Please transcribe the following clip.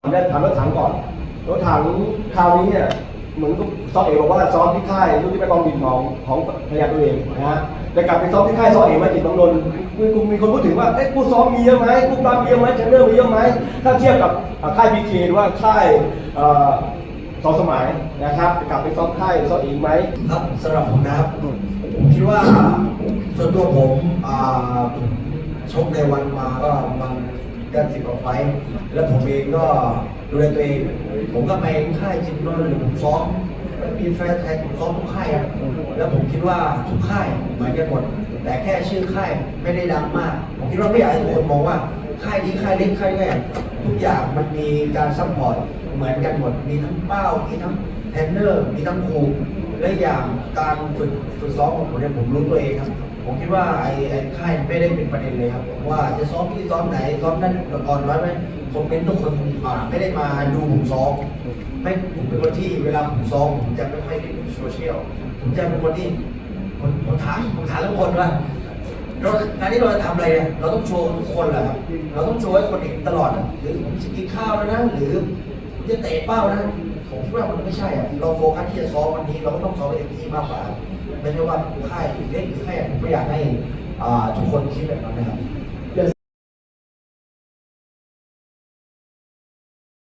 เนี่ยถามรถถังก่อนรถถังคราวนี้เนี่ยเหมือนกับซอเอบอกว่าซ้อมที่ค่ายรุ่นที่ไปกองบินของของภรรยาตัวเองนะฮะแต่กลับไปซ้อมที่ค่ายซอเอมาจิตบางนนมีมีคนพูดถึงว่าเอ๊ะผู้ซ้อมมีเยอะไหมผู้ปรามมีเยอะไหมเทรนเนอร์มีเยอะไหมถ้าเทียบกับค่ายบีเคหรือว่าค่ายเอ่อสองสมัยนะครับกลับไปซ้อมค่ายซ้อเอกไหมครับสำหรับผมนะครับผมคิดว่าส่วนตัวผมชกในวันมาก็มัน กันสิบกว่าไฟท์แล้วผมเองก็ดูแลตัวเอง ผมก็ไปค่ายจิมโนนหรือผมซ้อมแล้วมีแฟนไทยผมซ้อมทุกค่ายแล้วผมคิดว่าทุกค่ายเหมือนกันหมด แต่แค่ชื่อค่ายไม่ได้ดังมาก ผมคิดว่าไม่อยากให้ทุกคนมองว่าค่ายนี้ค่ายเล็กค่ายแรกทุกอย่างมันมีการซัพพอร์ตเหมือนกันหมด มีทั้งเป้า มีทั้งเทรนเนอร์ มีทั้งครู และอย่างการฝึกฝึกซ้อมของผมเนี่ยผมรู้ตัวเองครับ ผมคิดว่าไอ้ไอ้ค่ายไม่ได้เป็นประเด็นเลยครับว่าจะซ้อมที่ซ้อมไหนซ้อมนั่นก่อนน้อยไหมผมเป็นทุกคนอ่าไม่ได้มาดูผมซ้อมไม่ผมเป็นคนที่เวลาผมซ้อมผมจะไม่ค่อยเล่นโซเชียลผมจะเป็นคนที่ผมผมถามผมถามทุกคนว่าเรางานที่เราจะทำอะไรเนี่ยเราต้องโชว์ทุกคนแหละครับเราต้องโชว์ให้คนเห็นตลอดหรือผมจะกินข้าวแล้วนะหรือ จะเตะเป้านะผมคิดว่ามันไม่ใช่อะเราโฟกัสที่จะซ้อมวันนี้เราก็ต้องซ้อมเต็มที่มากกว่าไม่ใช่ว่าค่ายเล็กหรือค่ายผมไม่อยากให้ทุกคนคิดแบบนั้นนะครับ